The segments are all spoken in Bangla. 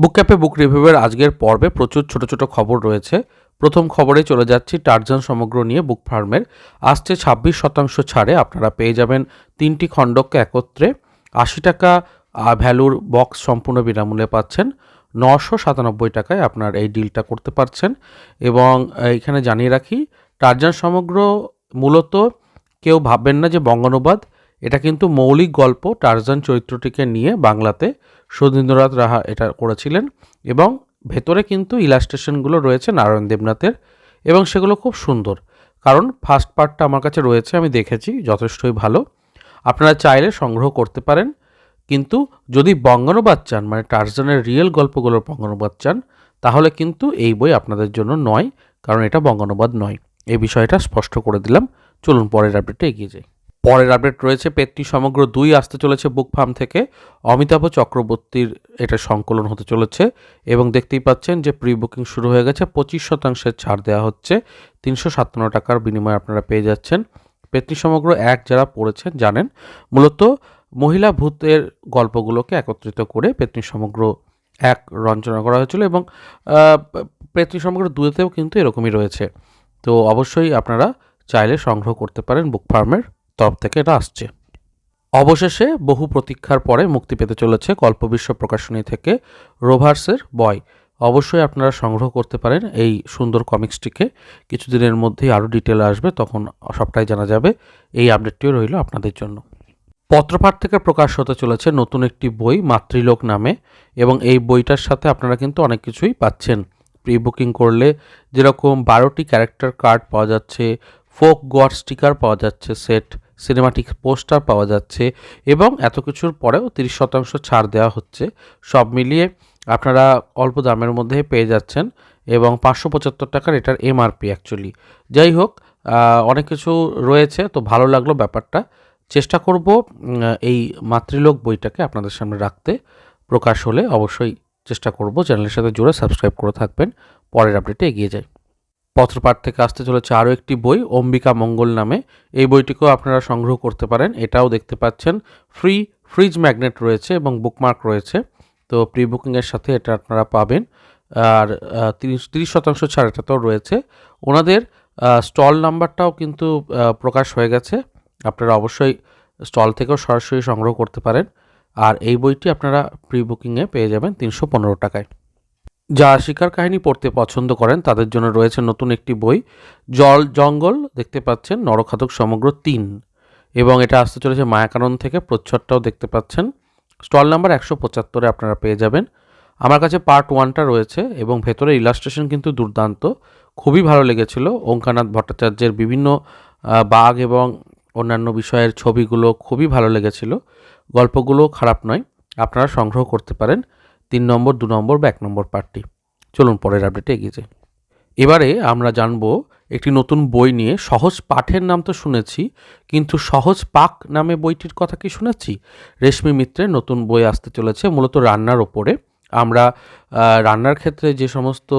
বুক ক্যাপে বুক রিভিউয়ের আজকের পর্বে প্রচুর ছোট ছোট খবর রয়েছে। প্রথম খবরে চলে যাচ্ছি টার্জান সমগ্র নিয়ে বুক ফার্মের। আসছে ছাব্বিশ শতাংশ ছাড়ে, আপনারা পেয়ে যাবেন তিনটি খণ্ডককে একত্রে। আশি টাকা ভ্যালুর বক্স সম্পূর্ণ বিনামূল্যে পাচ্ছেন। নশো সাতানব্বই টাকায় আপনার এই ডিলটা করতে পারছেন। এবং এখানে জানিয়ে রাখি, টার্জান সমগ্র মূলত কেউ ভাববেন না যে বঙ্গানুবাদ এটা কিন্তু মৌলিক গল্প টার্জান চরিত্রটিকে নিয়ে বাংলাতে সুধীন্দ্রনাথ রাহা এটা করেছিলেন এবং ভেতরে কিন্তু ইলাস্ট্রেশনগুলো রয়েছে নারায়ণ দেবনাথের এবং সেগুলো খুব সুন্দর। কারণ ফার্স্ট পার্টটা আমার কাছে রয়েছে, আমি দেখেছি, যথেষ্টই ভালো। আপনারা চাইলে সংগ্রহ করতে পারেন। কিন্তু যদি বঙ্গানুবাদ চান মানে টার্জানের রিয়েল গল্পগুলোর বঙ্গানুবাদ চান, তাহলে কিন্তু এই বই আপনাদের জন্য নয়, কারণ এটা বঙ্গানুবাদ নয়। এই বিষয়টা স্পষ্ট করে দিলাম। চলুন পরের আপডেটে এগিয়ে যাই। পরের আপডেট রয়েছে পেটটি সমগ্র দুই আসতে চলেছে বুক ফার্ম থেকে। অমিতাভ চক্রবর্তীর এটা সংকলন হতে চলেছে এবং দেখতেই পাচ্ছেন যে প্রি বুকিং শুরু হয়ে গেছে, পঁচিশ শতাংশের ছাড় দেওয়া হচ্ছে, তিনশো সাতান্ন টাকার বিনিময়ে আপনারা পেয়ে যাচ্ছেন। পেতনি সমগ্র এক যারা পড়েছেন জানেন, মূলত মহিলা ভূতের গল্পগুলোকে একত্রিত করে পেতনি সমগ্র এক রচনা করা হয়েছিল এবং পেতনি সমগ্র দুয়েতেও কিন্তু এরকমই রয়েছে। তো অবশ্যই আপনারা চাইলে সংগ্রহ করতে পারেন বুক ফার্মের তরফ থেকে এটা আসছে। অবশেষে বহু প্রতীক্ষার পরে মুক্তি পেতে চলেছে গল্পবিশ্ব প্রকাশনী থেকে রোভার্সের বয় অবশ্যই আপনারা সংগ্রহ করতে পারেন এই সুন্দর কমিক্সটিকে। কিছুদিনের মধ্যেই আরও ডিটেল আসবে, তখন সবটাই জানা যাবে। এই আপডেটটিও রইল আপনাদের জন্য। পত্রপাঠ থেকে প্রকাশ হতে চলেছে নতুন একটি বই, মাতৃলোক নামে, এবং এই বইটার সাথে আপনারা কিন্তু অনেক কিছুই পাচ্ছেন। প্রি বুকিং করলে যেরকম বারোটি ক্যারেক্টার কার্ড পাওয়া যাচ্ছে, ফোক গড স্টিকার পাওয়া যাচ্ছে সেট সিনেমাটিক পোস্টার পাওয়া যাচ্ছে এবং এত কিছুর পরেও তিরিশ শতাংশ ছাড় দেওয়া হচ্ছে। সব মিলিয়ে আপনারা অল্প দামের মধ্যে পেয়ে যাচ্ছেন এবং পাঁচশো পঁচাত্তর টাকার এটার এমআরপি অ্যাকচুয়ালি যাই হোক অনেক কিছু রয়েছে, তো ভালো লাগল ব্যাপারটা। চেষ্টা করব এই মাতৃলোক বইটাকে আপনাদের সামনে রাখতে। প্রকাশ হলে অবশ্যই চেষ্টা করব, চ্যানেলের সাথে জুড়ে সাবস্ক্রাইব করে থাকবেন। পরের আপডেটে এগিয়ে যাই। পত্রপাঠ থেকে আসতে চলেছে আরও একটি বই, অম্বিকা মঙ্গল নামে। এই বইটিকেও আপনারা সংগ্রহ করতে পারেন। এটাও দেখতে পাচ্ছেন। ফ্রি ফ্রিজ ম্যাগনেট রয়েছে এবং বুকমার্ক রয়েছে। তো প্রি বুকিংয়ের সাথে এটা আপনারা পাবেন। আর তিরিশ তিরিশ শতাংশ ছাড় এটাতেও রয়েছে। ওনাদের স্টল নাম্বারটাও কিন্তু প্রকাশ হয়ে গেছে। আপনারা অবশ্যই স্টল থেকেও সরাসরি সংগ্রহ করতে পারেন। আর এই বইটি আপনারা প্রি বুকিংয়ে পেয়ে যাবেন তিনশো পনেরো টাকায়। যারা শিকার কাহিনী পড়তে পছন্দ করেন, তাদের জন্য রয়েছে নতুন একটি বই, জল, জঙ্গল, দেখতে পাচ্ছেন নরখাতক সমগ্র তিন। এবং এটা আসতে চলেছে মায়াকানন থেকে, প্রচ্ছদটাও দেখতে পাচ্ছেন। স্টল নাম্বার একশো পঁচাত্তরে আপনারা পেয়ে যাবেন। আমার কাছে পার্ট ওয়ানটা রয়েছে এবং ভেতরে ইলাস্ট্রেশন কিন্তু দুর্দান্ত। খুবই ভালো লেগেছিল। ওঙ্কানাথ ভট্টাচার্যের বিভিন্ন বাঘ এবং অন্যান্য বিষয়ের ছবিগুলো খুবই ভালো লেগেছিল। গল্পগুলো খারাপ নয়, আপনারা সংগ্রহ করতে পারেন। তিন নম্বর, দু নম্বর বা এক নম্বর পার্টটি চলুন পরের আপডেটে এগিয়ে যাই। এবারে আমরা জানব একটি নতুন বই নিয়ে সহজ পাঠের নাম তো শুনেছি, কিন্তু সহজ পাক নামে বইটির কথা কি শুনেছি? রেশমি মিত্রের নতুন বই আসতে চলেছে, মূলত রান্নার ওপরে। আমরা রান্নার ক্ষেত্রে যে সমস্ত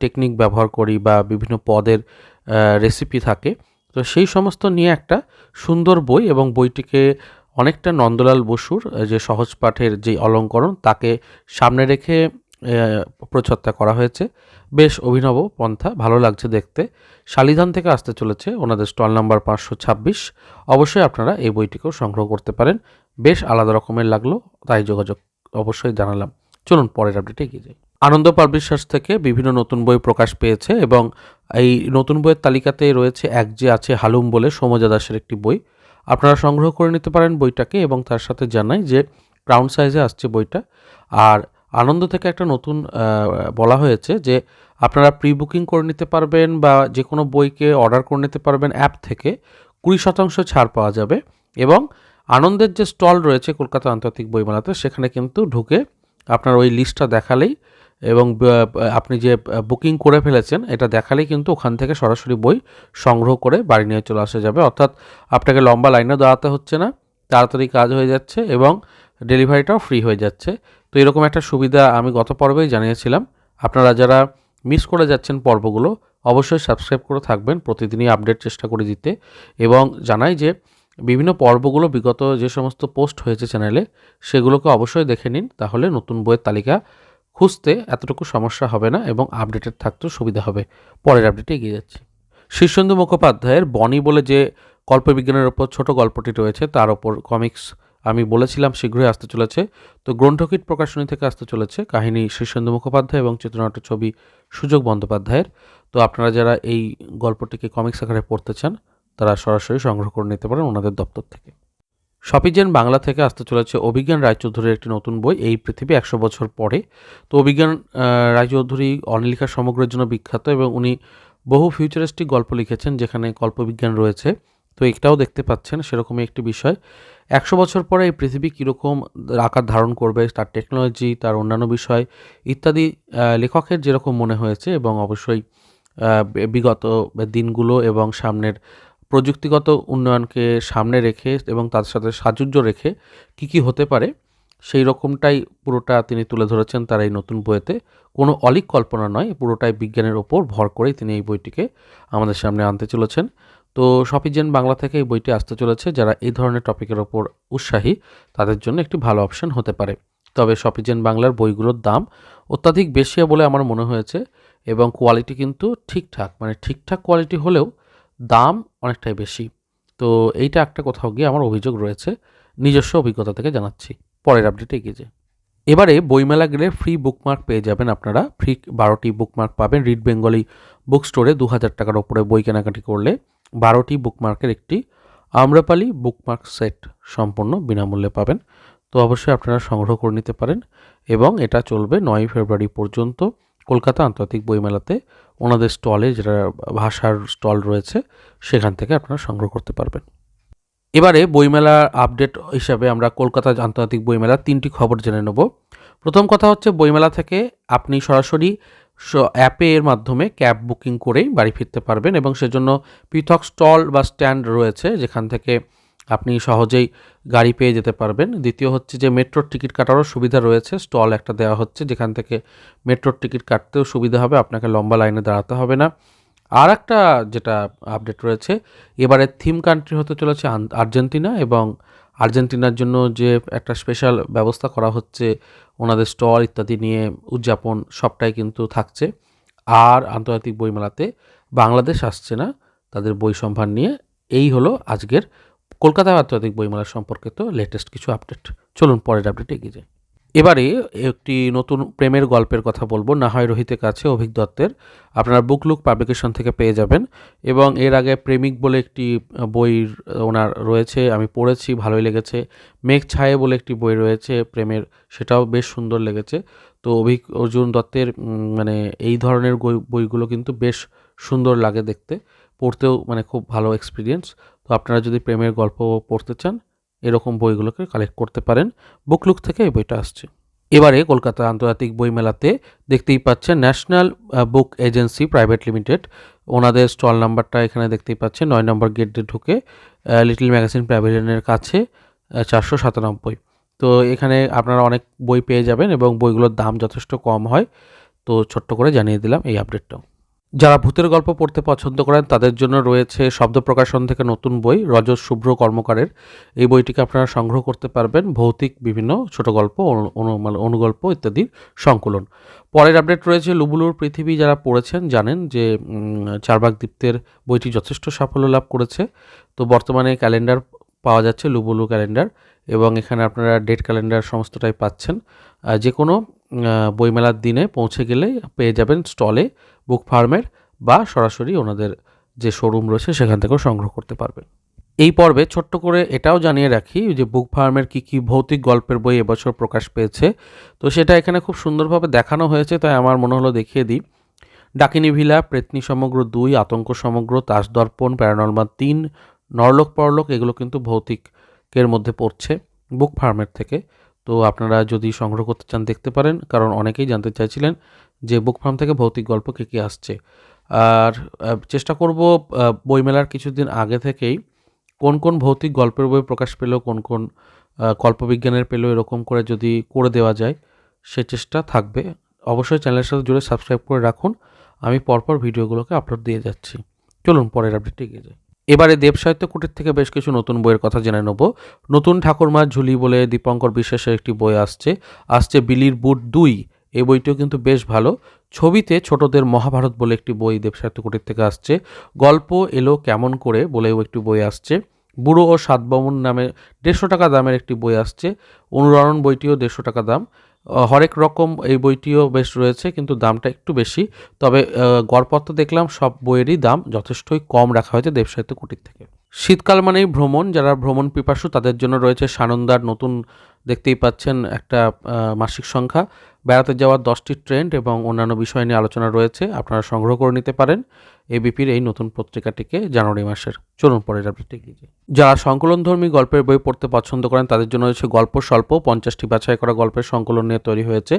টেকনিক ব্যবহার করি বা বিভিন্ন পদের রেসিপি থাকে, তো সেই সমস্ত নিয়ে একটা সুন্দর বই এবং বইটিকে অনেকটা নন্দলাল বসুর যে সহজ পাঠের যে অলঙ্করণ, তাকে সামনে রেখে প্রচ্ছদটা করা হয়েছে। বেশ অভিনব পন্থা, ভালো লাগছে দেখতে। শালিধান থেকে আসতে চলেছে ওনাদের স্টল নাম্বার পাঁচশো ছাব্বিশ। অবশ্যই আপনারা এই বইটিকেও সংগ্রহ করতে পারেন। বেশ আলাদা রকমের লাগল, তাই যোগাযোগ অবশ্যই জানালাম। চলুন পরের আপডেটে এগিয়ে যাই। আনন্দ পাবলিশার্স থেকে বিভিন্ন নতুন বই প্রকাশ পেয়েছে এবং এই নতুন বইয়ের তালিকাতে রয়েছে এক যে আছে হালুম বলে সৌমজা দাসের একটি বই। আপনারা সংগ্রহ করে নিতে পারেন বইটাকে এবং তার সাথে জানাই যে ক্রাউন সাইজে আসছে বইটা। আর আনন্দ থেকে একটা নতুন বলা হয়েছে যে আপনারা প্রি বুকিং করে নিতে পারবেন বা যে কোনো বইকে অর্ডার করে নিতে পারবেন অ্যাপ থেকে। কুড়ি শতাংশ ছাড় পাওয়া যাবে এবং আনন্দের যে স্টল রয়েছে কলকাতা আন্তর্জাতিক বইমেলাতে, সেখানে কিন্তু ঢুকে আপনার ওই লিস্টটা দেখালেই এবং আপনি যে বুকিং করে ফেলেছেন, এটা দেখালেই কিন্তু ওখান থেকে সরাসরি বই সংগ্রহ করে বাড়ি নিয়ে চলে আসা যাবে। অর্থাৎ আপনাকে লম্বা লাইনে দাঁড়াতে হচ্ছে না, তাড়াতাড়ি কাজ হয়ে যাচ্ছে এবং ডেলিভারিটাও ফ্রি হয়ে যাচ্ছে। তো এরকম একটা সুবিধা আমি গত পর্বেই জানিয়েছিলাম। আপনারা যারা মিস করে যাচ্ছেন পর্বগুলো, অবশ্যই সাবস্ক্রাইব করে থাকবেন প্রতিদিনই আপডেট চেষ্টা করে দিতে এবং জানাই যে, বিভিন্ন পর্বগুলো বিগত যে সমস্ত পোস্ট হয়েছে চ্যানেলে, সেগুলোকে অবশ্যই দেখে নিন, তাহলে নতুন বইয়ের তালিকা খুঁজতে এতটুকু সমস্যা হবে না এবং আপডেটেড থাকতেও সুবিধা হবে। পরের আপডেটে এগিয়ে যাচ্ছি। শীর্ষেন্দু মুখোপাধ্যায়ের বনি বলে যে কল্পবিজ্ঞানের ওপর ছোট গল্পটি রয়েছে, তার ওপর কমিক্স আমি বলেছিলাম শীঘ্রই আসতে চলেছে। তো গ্রন্থকিট প্রকাশনী থেকে আসতে চলেছে কাহিনী শীর্ষেন্দু মুখোপাধ্যায় এবং চিত্রনাট্য ছবি সুযোগ বন্দ্যোপাধ্যায়ের। তো আপনারা যারা এই গল্পটিকে কমিক্স আকারে পড়তে চান, তারা সরাসরি সংগ্রহ করে নিতে পারেন ওনাদের দপ্তর থেকে। সপিজেন বাংলা থেকে আসতে চলেছে অভিজ্ঞান রায়চৌধুরীর একটি নতুন বই, এই পৃথিবী একশো বছর পরে। তো অভিজ্ঞান রায়চৌধুরী অনিলিকা সমগ্রের জন্য বিখ্যাত এবং উনি বহু ফিউচারিস্টিক গল্প লিখেছেন যেখানে কল্পবিজ্ঞান রয়েছে। তো এটাও দেখতে পাচ্ছেন সেরকমই একটি বিষয়। একশো বছর পরে এই পৃথিবী কীরকম আকার ধারণ করবে, তার টেকনোলজি তার অন্যান্য বিষয় ইত্যাদি লেখকের যেরকম মনে হয়েছে এবং অবশ্যই বিগত দিনগুলো এবং সামনের প্রযুক্তিগত উন্নয়নকে সামনে রেখে এবং তার সাথে সাজুজ্য রেখে কি কি হতে পারে, সেই রকমটাই পুরোটা তিনি তুলে ধরেছেন তার এই নতুন বইয়েতে। কোনো অলিক কল্পনা নয়, পুরোটাই বিজ্ঞানের ওপর ভর করেই তিনি এই বইটিকে আমাদের সামনে আনতে চলেছেন। তো সফিজেন বাংলা থেকে এই বইটি আসতে চলেছে, যারা এই ধরনের টপিকের ওপর উৎসাহী, তাদের জন্য একটি ভালো অপশন হতে পারে। তবে সফিজেন বাংলার বইগুলোর দাম অত্যাধিক বেশি বলে আমার মনে হয়েছে এবং কোয়ালিটি কিন্তু ঠিকঠাক মানে ঠিকঠাক কোয়ালিটি হলেও দাম অনেকটাই বেশি। তো এইটা একটা কোথাও গিয়ে আমার অভিযোগ রয়েছে। নিজস্ব অভিজ্ঞতা থেকে জানাচ্ছি। পরের আপডেটে এগিয়ে যাই। এবারে বইমেলা গেলে ফ্রি বুকমার্ক পেয়ে যাবেন আপনারা। ফ্রি বারোটি বুকমার্ক পাবেন। রিড বেঙ্গলি বুক স্টোরে দু হাজার টাকার ওপরে বই কেনাকাটি করলে বারোটি বুকমার্কের একটি আম্রপালি বুকমার্ক সেট সম্পূর্ণ বিনামূল্যে পাবেন। তো অবশ্যই আপনারা সংগ্রহ করে নিতে পারেন এবং এটা চলবে নয় ফেব্রুয়ারি পর্যন্ত। কলকাতা আন্তর্জাতিক বইমেলাতে ওনাদের স্টলে, যেটা ভাষার স্টল রয়েছে, সেখান থেকে আপনারা সংগ্রহ করতে পারবেন। এবারে বইমেলার আপডেট হিসাবে আমরা কলকাতা আন্তর্জাতিক বইমেলার তিনটি খবর জেনে নেব। প্রথম কথা হচ্ছে, বইমেলা থেকে আপনি সরাসরি স- অ্যাপের মাধ্যমে ক্যাব বুকিং করেই বাড়ি ফিরতে পারবেন এবং সেজন্য পৃথক স্টল বা স্ট্যান্ড রয়েছে, যেখান থেকে আপনি সহজেই গাড়ি পেয়ে যেতে পারবেন। দ্বিতীয় হচ্ছে যে মেট্রোর টিকিট কাটারও সুবিধা রয়েছে। স্টল একটা দেওয়া হচ্ছে, যেখান থেকে মেট্রোর টিকিট কাটতেও সুবিধা হবে, আপনাকে লম্বা লাইনে দাঁড়াতে হবে না। আর একটা যেটা আপডেট রয়েছে, এবারে থিম কান্ট্রি হতে চলেছে আর্জেন্টিনা এবং আর্জেন্টিনার জন্য যে একটা স্পেশাল ব্যবস্থা করা হচ্ছে, ওনাদের স্টল ইত্যাদি নিয়ে উদযাপন সবটাই কিন্তু থাকছে। আর আন্তর্জাতিক বইমেলাতে বাংলাদেশ আসছে না, তাদের বই সম্ভার নিয়ে। এই হলো আজকের কলকাতা আন্তর্জাতিক বইমেলা সম্পর্কিত লেটেস্ট কিছু আপডেট চলুন পরের আপডেটে এগিয়ে যাই। এবারে একটি নতুন প্রেমের গল্পের কথা বলব না হয় রোহিতের কাছে অভিক দত্তের। আপনারা বুকলুক পাবলিকেশন থেকে পেয়ে যাবেন এবং এর আগে প্রেমিক বলে একটি বই ওনার রয়েছে, আমি পড়েছি, ভালোই লেগেছে। মেঘ ছায়ে বলে একটি বই রয়েছে, প্রেমের, সেটাও বেশ সুন্দর লেগেছে। তো অভিক অর্জুন দত্তের মানে এই ধরনের বই- বইগুলো কিন্তু বেশ সুন্দর লাগে দেখতে। পড়তেও মানে খুব ভালো এক্সপিরিয়েন্স তো আপনারা যদি প্রেমের গল্প পড়তে চান, এরকম বইগুলোকে কালেক্ট করতে পারেন। বুকলুক থেকে এই বইটা আসছে। এবারে কলকাতা আন্তর্জাতিক বইমেলাতে দেখতেই পাচ্ছেন national book agency private limited ওনাদের স্টল নাম্বারটা এখানে দেখতেই পাচ্ছেন। নয় নম্বর গেট দিয়ে ঢুকে লিটল ম্যাগাজিন প্যাভিলিয়নের কাছে চারশো সাতানব্বই। তো এখানে আপনারা অনেক বই পেয়ে যাবেন এবং বইগুলোর দাম যথেষ্ট কম হয়। তো ছোট্ট করে জানিয়ে দিলাম এই আপডেটটাও যারা ভূতের গল্প পড়তে পছন্দ করেন, তাদের জন্য রয়েছে শব্দ প্রকাশন থেকে নতুন বই, রজত শুভ্র কর্মকারের। এই বইটিকে আপনারা সংগ্রহ করতে পারবেন। ভৌতিক বিভিন্ন ছোট গল্প মানে অনুগল্প ইত্যাদির সংকলন। পরের আপডেট রয়েছে, লুবুলুর পৃথিবী যারা পড়েছেন জানেন যে চারবাগ দীপ্তের বইটি যথেষ্ট সাফল্য লাভ করেছে। তো বর্তমানে ক্যালেন্ডার পাওয়া যাচ্ছে লুবুলু ক্যালেন্ডার। এবং এখানে আপনারা ডেট ক্যালেন্ডার সমস্তটাই পাচ্ছেন। যে কোনো বইমেলার দিনে পৌঁছে গেলে পেয়ে যাবেন স্টলে বুক ফার্মের বা সরাসরি ওনাদের যে শোরুম রয়েছে সেখান থেকেও সংগ্রহ করতে পারবেন। এই পর্বে ছোট্ট করে এটাও জানিয়ে রাখি যে বুক ফার্মের কী কী ভৌতিক গল্পের বই এবছর প্রকাশ পেয়েছে। তো সেটা এখানে খুব সুন্দরভাবে দেখানো হয়েছে, তাই আমার মনে হলো দেখিয়ে দিই। ডাকিনী ভিলা, প্রেতনী সমগ্র দুই, আতঙ্ক সমগ্র তাসদর্পণ প্যারানলমা তিন, নরলোক পরলোক, এগুলো কিন্তু ভৌতিকের মধ্যে পড়ছে বুক ফার্মের থেকে। তো আপনারা যদি সংগ্রহ করতে চান, দেখতে পারেন, কারণ অনেকেই জানতে চাইছিলেন যে বুক ফার্ম থেকে ভৌতিক গল্প কী কী আসছে। আর চেষ্টা করব বইমেলার কিছুদিন আগে থেকেই কোন কোন ভৌতিক গল্পের বই প্রকাশ পেল কোন কোন কল্পবিজ্ঞানের পেল এরকম করে যদি করে দেওয়া যায়, সে চেষ্টা থাকবে। অবশ্যই চ্যানেলের সাথে জুড়ে সাবস্ক্রাইব করে রাখুন। আমি পরপর ভিডিওগুলোকে আপলোড দিয়ে যাচ্ছি। চলুন, পরের আপডেটে এগিয়ে যাই। এবারে দেব সাহিত্য কুটির থেকে বেশ কিছু নতুন বইয়ের কথা জেনে নেব। নতুন ঠাকুরমার ঝুলি বলে দীপঙ্কর বিশ্বাসের একটি বই আসছে। আসছে বিলির বুট দুই। এই বইটিও কিন্তু বেশ ভালো। ছবিতে ছোটদের মহাভারত বলে একটি বই দেবসাহিত্য কুটির থেকে আসছে। গল্প এলো কেমন করে বলেও একটি বই আসছে। বুড়ো ও সাতবামন নামে দেড়শো টাকা দামের একটি বই আসছে। অনুরণন বইটিও দেড়শো টাকা দাম। হরেক রকম এই বইটিও বেশ রয়েছে, কিন্তু দামটা একটু বেশি। তবে গড়পত্র দেখলাম, সব বইয়েরই দাম যথেষ্টই কম রাখা হয়েছে দেবসাহিত্য কুটির থেকে। শীতকাল মানেই ভ্রমণ, যারা ভ্রমণ পিপাসু, তাদের জন্য রয়েছে সানন্দার নতুন, দেখতেই পাচ্ছেন, একটা মাসিক সংখ্যা। বেড়াতে যাওয়ার দশটি ট্রেন্ড এবং অন্যান্য বিষয় নিয়ে আলোচনা রয়েছে, আপনারা সংগ্রহ করে নিতে পারেন। এবিপির এই নতুন পত্রিকাটিকে জানুয়ারি মাসের, চলুন পরের আপডেটে যাই। যারা সংকলনধর্মী গল্পের বই পড়তে পছন্দ করেন, তাদের জন্য রয়েছে গল্প স্বল্প, পঞ্চাশটি বাছাই করা গল্পের সংকলন নিয়ে তৈরি হয়েছে।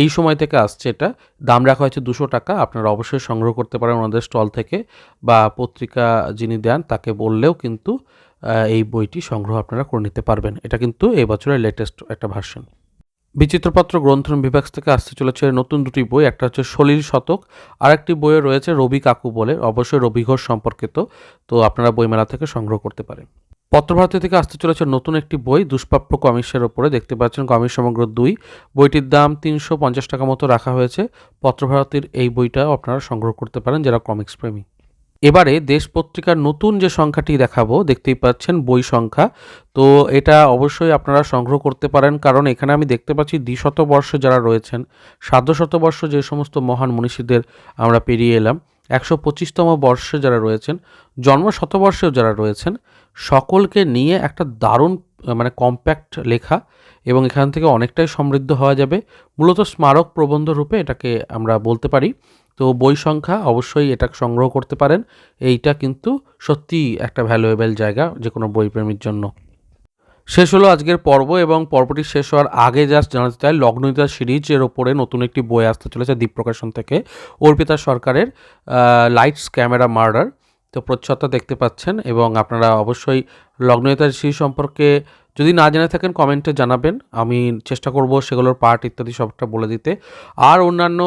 এই সময় থেকে আসছে এটা। দাম রাখা হয়েছে দুশো টাকা। আপনারা অবশ্যই সংগ্রহ করতে পারেন ওনাদের স্টল থেকে বা পত্রিকা যিনি দেন তাকে বললেও কিন্তু এই বইটি সংগ্রহ আপনারা করে নিতে পারবেন। এটা কিন্তু এই বছরের লেটেস্ট একটা ভার্সন বিচিত্রপত্র গ্রন্থন বিভাগ থেকে আসতে চলেছে নতুন দুটি বই, একটা হচ্ছে সলিল শতক আর একটি বইয়ে রয়েছে রবি কাকু বলে, অবশ্যই রবি ঘোষ সম্পর্কিত তো আপনারা বইমেলা থেকে সংগ্রহ করতে পারেন। পত্রভারতী থেকে আসতে চলেছে নতুন একটি বই, দুষ্প্রাপ্য কমিশের ওপরে, দেখতে পাচ্ছেন কমিশ সমগ্র দুই। বইটির দাম তিনশো পঞ্চাশ টাকা মতো রাখা হয়েছে। পত্রভারতীর এই বইটাও আপনারা সংগ্রহ করতে পারেন, যারা কমিক্স প্রেমী। এবারে দেশ পত্রিকার নতুন যে সংখ্যাটি দেখাবো, দেখতেই পাচ্ছেন বই সংখ্যা। তো এটা অবশ্যই আপনারা সংগ্রহ করতে পারেন, কারণ এখানে আমি দেখতে পাচ্ছি দ্বিশত বর্ষ যারা রয়েছেন সার্ধ শতবর্ষ যে সমস্ত মহান মনীষীদের আমরা পেরিয়ে এলাম, একশো পঁচিশতম বর্ষে যারা রয়েছেন জন্ম শতবর্ষেও যারা রয়েছেন, সকলকে নিয়ে একটা দারুণ মানে কম্প্যাক্ট লেখা, এবং এখান থেকে অনেকটাই সমৃদ্ধ হওয়া যাবে। মূলত স্মারক প্রবন্ধ রূপে এটাকে আমরা বলতে পারি। তো বই সংখ্যা অবশ্যই এটা সংগ্রহ করতে পারেন। এইটা কিন্তু সত্যিই একটা ভ্যালুয়েবল জায়গা যে কোনো বইপ্রেমীর জন্য। শেষ হলো আজকের পর্ব এবং পর্বটি শেষ হওয়ার আগে জাস্ট জানাতে চাই লগ্নইতা সিরিজের ওপরে নতুন একটি বই আসতে চলেছে দীপ প্রকাশন থেকে। অর্পিতা সরকারের লাইটস ক্যামেরা মার্ডার তো প্রচ্ছদটা দেখতে পাচ্ছেন এবং আপনারা অবশ্যই লগ্নইতার সিরিজ সম্পর্কে যদি না জেনে থাকেন কমেন্টে জানাবেন। আমি চেষ্টা করব সেগুলোর পার্ট ইত্যাদি সবটা বলে দিতে। আর অন্যান্য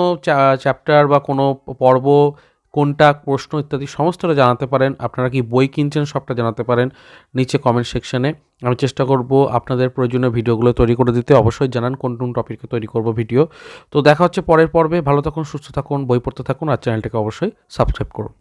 চ্যাপ্টার বা কোনো পর্ব, কোনটা প্রশ্ন ইত্যাদি সমস্তটা জানাতে পারেন। আপনারা কি বই কিনছেন সবটা জানাতে পারেন নিচে কমেন্ট সেকশনে আমি চেষ্টা করব আপনাদের প্রয়োজনীয় ভিডিওগুলো তৈরি করে দিতে। অবশ্যই জানান কোন কোন টপিকে তৈরি করব ভিডিও। তো দেখা হচ্ছে পরের পর্বে। ভালো থাকুন, সুস্থ থাকুন, বই পড়তে থাকুন, আর চ্যানেলটাকে অবশ্যই সাবস্ক্রাইব করুন।